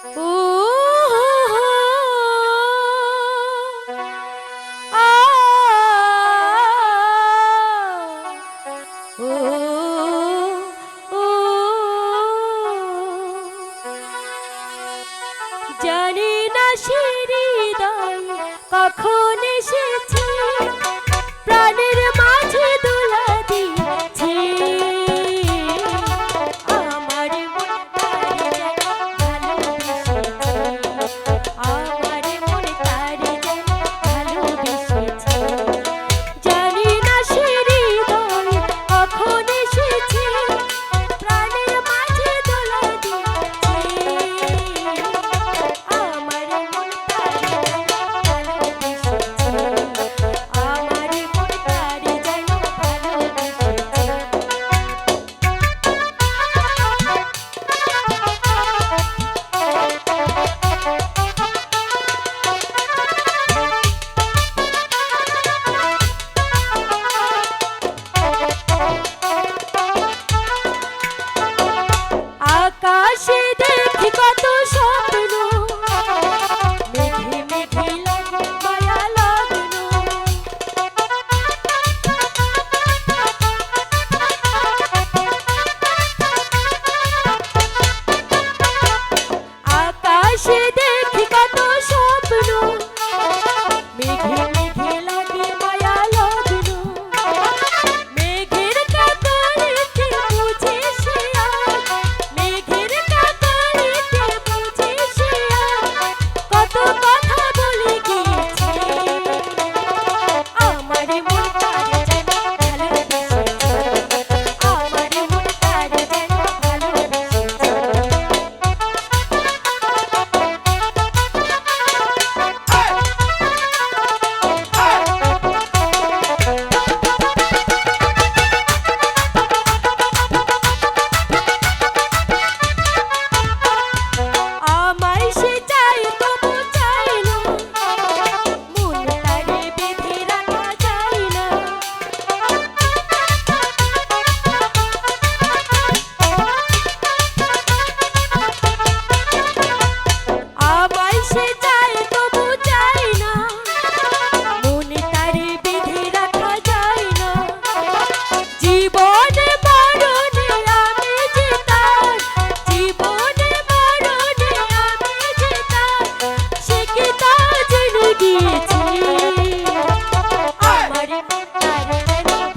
জানি না সে হৃদয় কখন এসেছে। আকাশে দেখি কত স্বপ্ন। মেঘে মেঘে মায়া লগ্ন আকাশে Thank you.